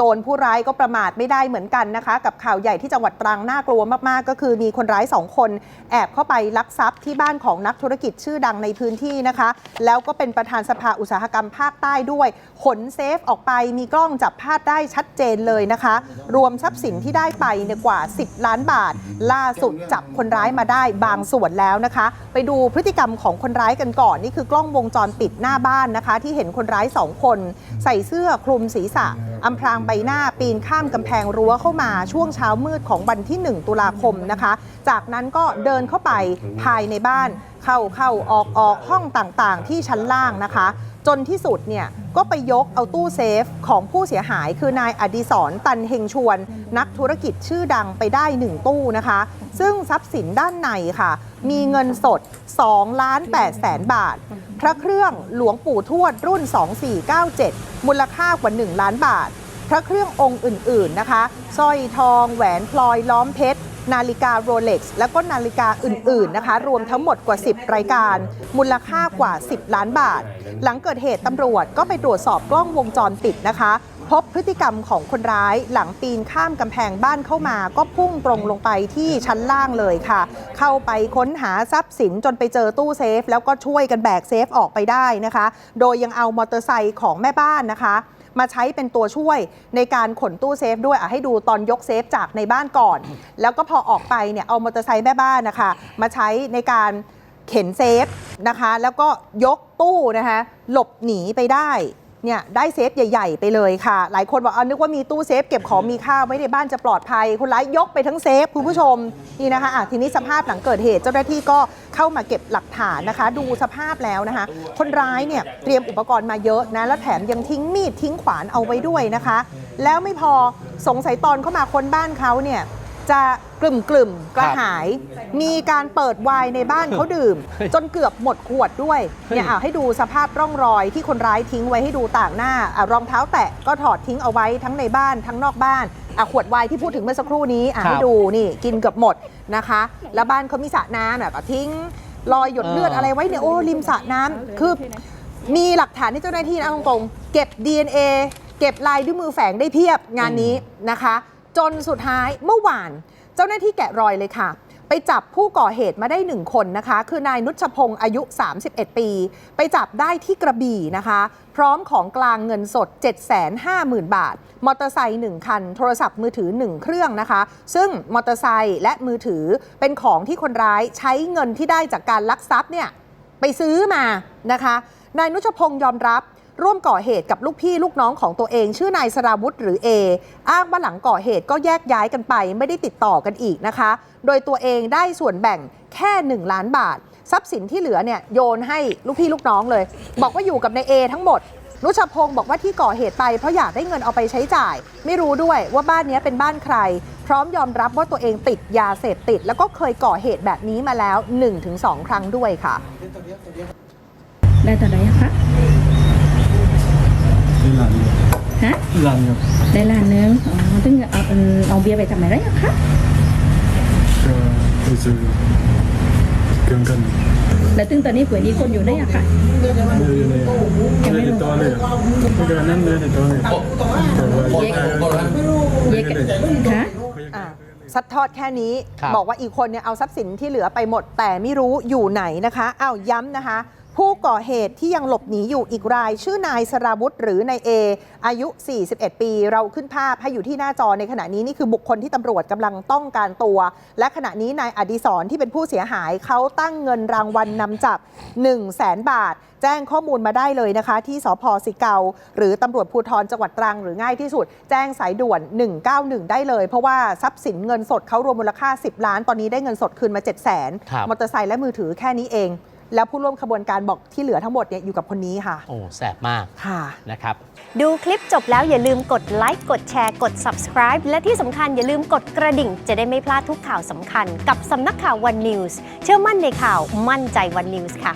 โจรผู้ร้ายก็ประมาทไม่ได้เหมือนกันนะคะ กับข่าวใหญ่ที่จังหวัดตรังน่ากลัวมากๆ ก็คือมีคนร้ายสองคน แอบเข้าไปลักทรัพย์ที่บ้านของนักธุรกิจชื่อดังในพื้นที่นะคะ แล้วก็เป็นประธานสภาอุตสาหกรรมภาคใต้ด้วยขนเซฟออกไปมีกล้องจับภาพได้ชัดเจนเลยนะคะ รวมทรัพย์สินที่ได้ไปเนี่ยกว่า 10 ล้านบาท ล่าสุดจับคนร้ายมาได้บางส่วนแล้วนะคะ ไปดูพฤติกรรมของคนร้ายกันก่อนนี่คือกล้องวงจรปิดหน้าบ้านนะคะ ที่เห็นคนร้ายสองคน ใส่เสื้อคลุมศีรษะ อำพรางใบหน้าปีนข้ามกำแพงรั้วเข้ามาช่วงเช้ามืดของวันที่ 1 ตุลาคมนะคะ จากนั้นก็เดินเข้าไปภายในบ้าน เข้าเข้าออกออกห้องต่างๆ ที่ชั้นล่างนะคะ จนที่สุดเนี่ยก็ไปยกเอาตู้เซฟของผู้เสียหายคือนายอดิศรตันเฮงชวน นักธุรกิจชื่อดังไปได้ 1 ตู้นะคะ ซึ่งทรัพย์สินด้านในค่ะ มีเงินสด2ล้าน8แสนบาท พระเครื่องหลวงปู่ทวดรุ่น 2497 มูลค่ากว่า 1 ล้านบาท พระเครื่ององค์อื่น ๆ นะคะสร้อยทอง แหวนพลอยล้อมเพชรนาฬิกาโรเล็กซ์แล้วก็นาฬิกาอื่น ๆ นะคะ รวมทั้งหมดกว่า 10 รายการ มูลค่ากว่า 10 ล้านบาท หลังเกิดเหตุตำรวจก็ไปตรวจสอบกล้องวงจรปิดนะคะ พบพฤติกรรมของคนร้ายหลังปีนข้ามกำแพงบ้านเข้ามา ก็พุ่งตรงลงไปที่ชั้นล่างเลยค่ะ เข้าไปค้นหาทรัพย์สินจนไปเจอตู้เซฟ แล้วก็ช่วยกันแบกเซฟออกไปได้นะคะ โดยยังเอามอเตอร์ไซค์ของแม่บ้านนะคะมาใช้เป็นตัวช่วยในการขนตู้เซฟด้วยอะให้ดูตอนยกเซฟจากในบ้านก่อน แล้วก็พอออกไปเนี่ยเอามอเตอร์ไซค์แม่บ้านนะคะ มาใช้ในการเข็นเซฟนะคะ แล้วก็ยกตู้นะคะหลบหนีไปได้ เนี่ยได้เซฟใหญ่ ๆ ไปเลยค่ะ หลายคนบอกเอานึกว่ามีตู้เซฟเก็บของมีค่าไว้ในบ้านจะปลอดภัย คนร้ายยกไปทั้งเซฟคุณผู้ชมนี่นะคะะทีนี้สภาพหลังเกิดเหตุเจ้าหน้าที่ก็เข้ามาเก็บหลักฐานนะคะ ดูสภาพแล้วนะคะ คนร้ายเนี่ยเตรียมอุปกรณ์มาเยอะนะ แล้วแถมยังทิ้งมีดทิ้งขวานเอาไว้ด้วยนะคะ แล้วไม่พอสงสัยตอนเข้ามาค้นบ้านเขาเนี่ยจะ กลุ่มกลุ่มๆกระหาย มีการเปิดไวน์ในบ้านเขาดื่ม จนเกือบหมดขวดด้วยเนี่ยเอาให้ดูสภาพร่องรอยที่คนร้ายทิ้งไว้ให้ดูต่างหน้าอะรองเท้าแตะก็ถอดทิ้งเอาไว้ทั้งในบ้านทั้งนอกบ้านอะขวดไวน์ที่พูดถึงเมื่อสักครู่นี้อะครับให้ดูนี่กินเกือบหมดนะคะ แล้วบ้านเขามีสระน้ำแบบทิ้งรอยหยดเลือดเออออะไรไว้เนี่ยโอ้ริมสระน้ำคือมีหลักฐานที่เจ้าหน้าที่นะตรงๆเก็บ DNA เก็บลายด้วยมือแฝงได้เพียบงานนี้นะคะ จนสุดท้ายเมื่อวาน เจ้าหน้าที่แกะรอยเลยค่ะ ไปจับผู้ก่อเหตุมาได้หนึ่งคนนะคะ คือนายนุชพงศ์อายุ 31 ปี ไปจับได้ที่กระบี่นะคะ พร้อมของกลางเงินสด 750,000 บาท มอเตอร์ไซค์1คัน โทรศัพท์มือถือ 1 เครื่องนะคะ ซึ่งมอเตอร์ไซค์และมือถือเป็นของที่คนร้ายใช้เงินที่ได้จากการลักทรัพย์เนี่ยไปซื้อมานะคะนายนุชพงศ์ยอมรับ ร่วมก่อเหตุกับลูกพี่ลูกน้องของตัวเอง ชื่อนายสราวุธหรือเออ้างว่าหลังก่อเหตุก็แยกย้ายกันไป ไม่ได้ติดต่อกันอีกนะคะ โดยตัวเองได้ส่วนแบ่งแค่ 1 ล้านบาท ทรัพย์สินที่เหลือเนี่ยโยนให้ลูกพี่ลูกน้องเลย บอกว่าอยู่กับนายเอทั้งหมดนุชพงศ์บอกว่าที่ก่อเหตุไปเพราะอยากได้เงินเอาไปใช้จ่าย ไม่รู้ด้วยว่าบ้านนี้เป็นบ้านใคร พร้อมยอมรับว่าตัวเองติดยาเสพติด แล้วก็เคยก่อเหตุแบบนี้มาแล้ว 1-2 ครั้งด้วยค่ะ ได้ต่อได้ยังคะ ได้ล้านเดียว ฮะล้านเดียวได้ล้านหนึงอ๋อตึงเอาเออเอาเบียร์ไปทำอะไรยังคะก็ไปซื้อเครื่องกันแล้วตึงตอนนี้เผื่อนี้คนอยู่ได้ยังคะไม่ได้เลยไม่ได้ติดต่อเลยไม่ได้นั่นไม่ได้ติดต่อเลยแต่ว่าเย็กเย็กคะอะซัดทอดแค่นี้ครับบอกว่าอีกคนเนี่ยเอาทรัพย์สินที่เหลือไปหมดแต่ไม่รู้อยู่ไหนนะคะอ้าวย้ำนะคะ ผู้ก่อเหตุที่ยังหลบหนีอยู่อีกราย ชื่อนายสราวุธหรือนายเออายุ 41 ปี เราขึ้นภาพให้อยู่ที่หน้าจอในขณะนี้นี่คือบุคคลที่ตำรวจกำลังต้องการตัว และขณะนี้นายอดิศรที่เป็นผู้เสียหายเขาตั้งเงินรางวัลนำจับ 1 0 0 0 0แสนบาท แจ้งข้อมูลมาได้เลยนะคะ ที่สพสิเกาหรือตำรวจภูธรจังหวัดตรังหรือง่ายที่สุด แจ้งสายด่วน 191 ได้เลย เพราะว่าทรัพย์สินเงินสดเขารวมมูลค่า 10 ล้าน ตอนนี้ได้เงินสดคืนมา 7 0 0 0 0ครับ0มอเตอร์ไซค์และมือถือแค่นี้เอง แล้วผู้ร่วมขบวนการบอกที่เหลือทั้งหมดเนี่ยอยู่กับคนนี้ค่ะ โอ้แสบมากค่ะ นะครับ ดูคลิปจบแล้วอย่าลืมกดไลค์กดแชร์กด subscribe และที่สำคัญอย่าลืมกดกระดิ่ง จะได้ไม่พลาดทุกข่าวสำคัญ กับสำนักข่าว One News เชื่อมั่นในข่าวมั่นใจ One News ค่ะ